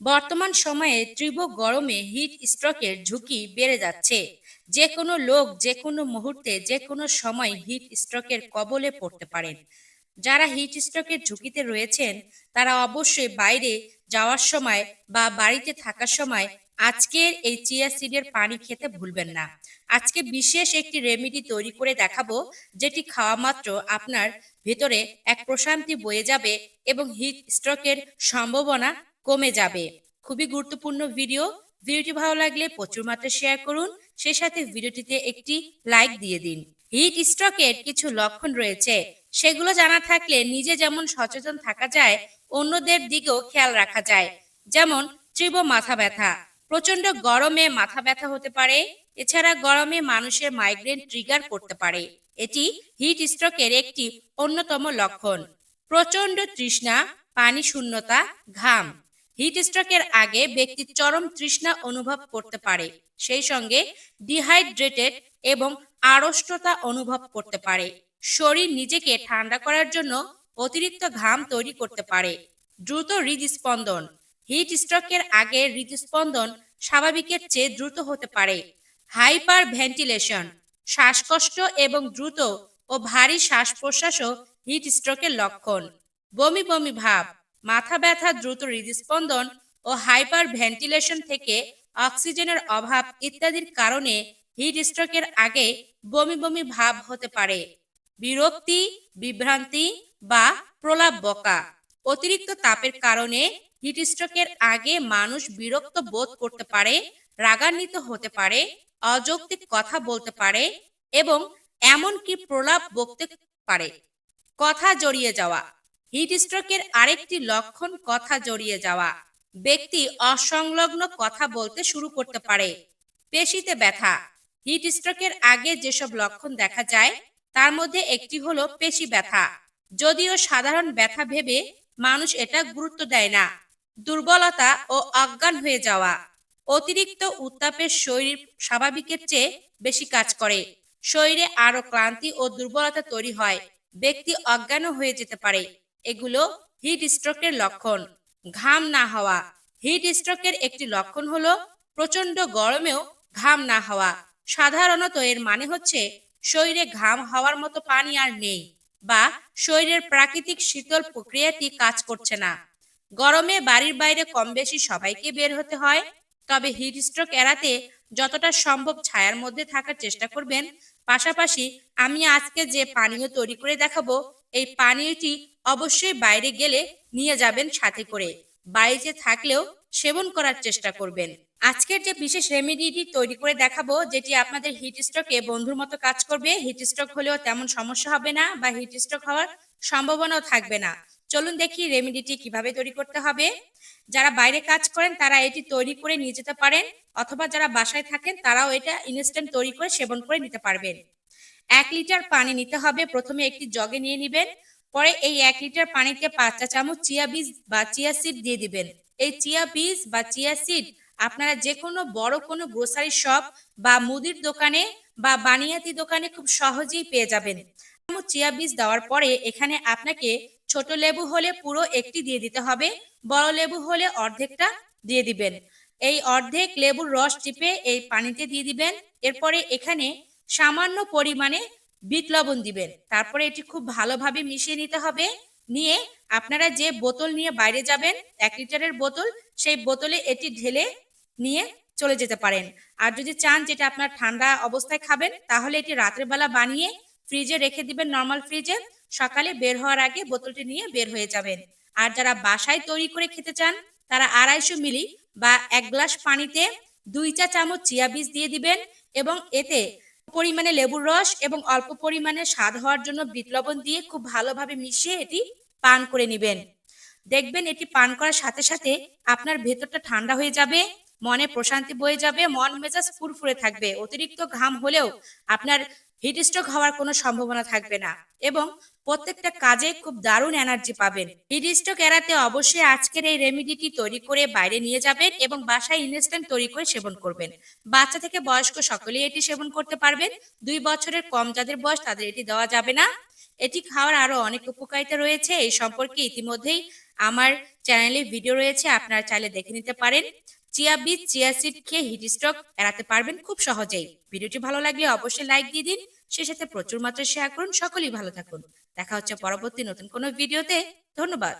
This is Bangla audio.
বর্তমান সময়ে তীব্র গরমে হিট স্ট্রোকের ঝুঁকি বেড়ে যাচ্ছে। যে কোনো লোক যে কোনো মুহূর্তে যে কোনো সময় হিট স্ট্রোকের কবলে পড়তে পারেন। যারা হিট স্ট্রোকের ঝুঁকিতে রয়েছেন, তারা অবশ্যই বাইরে যাওয়ার সময় বা বাড়িতে থাকার সময় আজকের এই চিয়া সিডের পানি খেতে ভুলবেন না। আজকে বিশেষ একটি রেমেডি তৈরি করে দেখাবো, যেটি খাওয়া মাত্র আপনার ভেতরে এক প্রশান্তি বয়ে যাবে এবং হিট স্ট্রোকের সম্ভাবনা কমে যাবে। খুবই গুরুত্বপূর্ণ ভিডিও। ভিডিওটি ভালো লাগলে প্রচুর মাত্রায় শেয়ার করুন। সেই সাথে ভিডিওটিতে একটি লাইক দিয়ে দিন। হিট স্ট্রোকের কিছু লক্ষণ রয়েছে। সেগুলো জানা থাকলে নিজে যেমন সচেতন থাকা যায়, অন্যদের দিকেও খেয়াল রাখা যায়। যেমন, তীব্র মাথা ব্যথা। প্রচণ্ড গরমে মাথা ব্যথা হতে পারে। এছাড়া গরমে মানুষের মাইগ্রেন ট্রিগার করতে পারে। এটি হিট স্ট্রোকের একটি অন্যতম লক্ষণ। প্রচণ্ড তৃষ্ণা, পানি শূন্যতা, ঘাম। হিট স্ট্রোকের আগে ব্যক্তি চরম তৃষ্ণা অনুভব করতে পারে, সেই সঙ্গে ডিহাইড্রেটেড এবং আড়ষ্টতা অনুভব করতে পারে। শরীর নিজেকে ঠান্ডা করার জন্য অতিরিক্ত ঘাম তৈরি করতে পারে। দ্রুত হৃদস্পন্দন। হিট স্ট্রোকের আগে হৃদস্পন্দন স্বাভাবিকের চেয়ে দ্রুত হতে পারে। হাইপার ভেন্টিলেশন শ্বাসকষ্ট এবং দ্রুত ও ভারী শ্বাস প্রশ্বাসও হিট স্ট্রোকের লক্ষণ। বমি বমি ভাব। মাথা ব্যথা, দ্রুত হৃদস্পন্দন ও হাইপার ভেন্টিলেশন থেকে অক্সিজেনের অভাব ইত্যাদির কারণে হিট স্ট্রোকের আগে বমি বমি ভাব হতে পারে। বিরক্তি, বিভ্রান্তি বা প্রলাপ বকা অতিরিক্ত তাপের কারণে হিট স্ট্রোকের আগে মানুষ বিরক্ত বোধ করতে পারে, রাগান্বিত হতে পারে, অযৌক্তিক কথা বলতে পারে এবং এমনকি প্রলাপ বকতে পারে। কথা জড়িয়ে যাওয়া হিট স্ট্রোকের আরেকটি লক্ষণ কথা জড়িয়ে যাওয়া। ব্যক্তি অসংলগ্ন কথা বলতে শুরু করতে পারে। পেশিতে ব্যথা। হিট স্ট্রোকের আগে যেসব লক্ষণ দেখা যায়, তার মধ্যে একটি হলো পেশি ব্যথা। যদিও সাধারণ ব্যথা ভেবে মানুষ এটা গুরুত্ব দেয় না। দুর্বলতা ও অজ্ঞান হয়ে যাওয়া। অতিরিক্ত উত্তাপের শরীর স্বাভাবিকের চেয়ে বেশি কাজ করে। শরীরে আরও ক্লান্তি ও দুর্বলতা তৈরি হয়। ব্যক্তি অজ্ঞানও হয়ে যেতে পারে। এগুলো হিট স্ট্রোকের লক্ষণ। ঘাম না হওয়া। হিট স্ট্রোকের একটি লক্ষণ হলো প্রচণ্ড গরমেও ঘাম না হওয়া। সাধারণত এর মানে হচ্ছে শরীরে ঘাম হওয়ার মতো পানি আর নেই বা শরীরের প্রাকৃতিক শীতল প্রক্রিয়াটি কাজ করছে না। গরমে বাড়ির বাইরে কম বেশি সবাইকে বের হতে হয়, তবে হিট স্ট্রোক এড়াতে যতটা সম্ভব ছায়ার মধ্যে থাকার চেষ্টা করবেন। পাশাপাশি আমি আজকে যে পানীয় তৈরি করে দেখাবো এই পানীয়টি অবশ্যই বাইরে গেলে নিয়ে যাবেন সাথে করে। বাইরে থাকলেও সেবন করার চেষ্টা করবেন। আজকের যে বিশেষ রেমেডিটি তৈরি করে দেখাবো, যেটি আপনাদের হিট স্ট্রোকে বন্ধুর মতো কাজ করবে। হিট স্ট্রোক হলেও তেমন সমস্যা হবে না বা হিট স্ট্রোক হওয়ার সম্ভাবনাও থাকবে না। চলুন দেখি রেমেডিটি কীভাবে তৈরি করতে হবে। যারা বাইরে কাজ করেন, তারা এটি তৈরি করে নিয়ে যেতে পারেন, অথবা যারা বাসায় থাকেন, তারাও এটা ইনস্ট্যান্ট তৈরি করে সেবন করে নিতে পারবেন। এক লিটার পানি নিতে হবে। প্রথমে একটি জগে নিয়ে নেবেন। পরে এই এক লিটার পানিতে পাঁচ চা চামচ চিয়া বীজ বা চিয়া সিড দিয়ে দিবেন। এই চিয়া বীজ বা চিয়া সিড আপনারা যে কোনো বড় কোনো গ্রোসারি শপ বা মুদির দোকানে বা বানিয়াতি দোকানে খুব সহজেই পেয়ে যাবেন। চিয়া বীজ দেওয়ার পরে এখানে আপনাকে ছোট লেবু হলে পুরো একটি দিয়ে দিতে হবে। বড় লেবু হলে অর্ধেকটা দিয়ে দিবেন। এই অর্ধেক লেবুর রস টিপে এই পানিতে দিয়ে দিবেন। এরপরে এখানে সামান্য পরিমাণে বিট লবণ দিবেন। তারপরে এটি খুব ভালোভাবে মিশিয়ে নিতে হবে। নিয়ে আপনারা যে বোতল নিয়ে বাইরে যাবেন, এক লিটারের বোতল, সেই বোতলে এটি ঢেলে নিয়ে চলে যেতে পারেন। আর যদি চান যেটা আপনার ঠান্ডা অবস্থায় খাবেন, তাহলে এটি রাতের বেলা বানিয়ে ফ্রিজে রেখে দিবেন, নর্মাল ফ্রিজে। সকালে বের হওয়ার আগে বোতলটি নিয়ে বের হয়ে যাবেন। আর যারা বাসায় তৈরি করে খেতে চান, তারা আড়াইশো মিলি বা এক গ্লাস পানিতে দুই চা চামচ চিয়া বীজ দিয়ে দিবেন এবং এতে পরিমাণে লেবুর রস এবং অল্প পরিমাণে স্বাদ হওয়ার জন্য বিট দিয়ে খুব ভালোভাবে মিশিয়ে এটি পান করে নেবেন। দেখবেন এটি পান করার সাথে সাথে আপনার ভেতরটা ঠান্ডা হয়ে যাবে, মনে প্রশান্তি বয়ে যাবে, মন মেজাজ ফুরফুরে থাকবে। অতিরিক্ত ঘাম হলেও আপনার হিট স্ট্রোক হওয়ার কোনো সম্ভাবনা থাকবে না এবং প্রত্যেকটা কাজে খুব দারুণ এনার্জি পাবেন। হিট স্ট্রোক এড়াতে অবশ্যই আজকের এই রেমিডিটি তৈরি করে বাইরে নিয়ে যাবেন এবং বাসায় ইনস্ট্যান্ট তৈরি করে সেবন করবেন। বাচ্চা থেকে বয়স্ক সকলেই এটি সেবন করতে পারবেন। দুই বছরের কম যাদের বয়স তাদের এটি দেওয়া যাবে না। এটি খাওয়ার আরও অনেক উপকারিতা রয়েছে। এই সম্পর্কে ইতিমধ্যেই আমার চ্যানেলে ভিডিও রয়েছে, আপনারা চাইলে দেখে নিতে পারেন। চিয়া বীজ, চিয়া সিড খেয়ে হিট স্ট্রোক এড়াতে পারবেন খুব সহজেই। ভিডিওটি ভালো লাগলে অবশ্যই লাইক দিয়ে দিন সে সাথে প্রচুর মাত্রায় শেয়ার করুন, সকলেই ভালো থাকুন। দেখা হচ্ছে পরবর্তী নতুন কোনো ভিডিওতে ধন্যবাদ।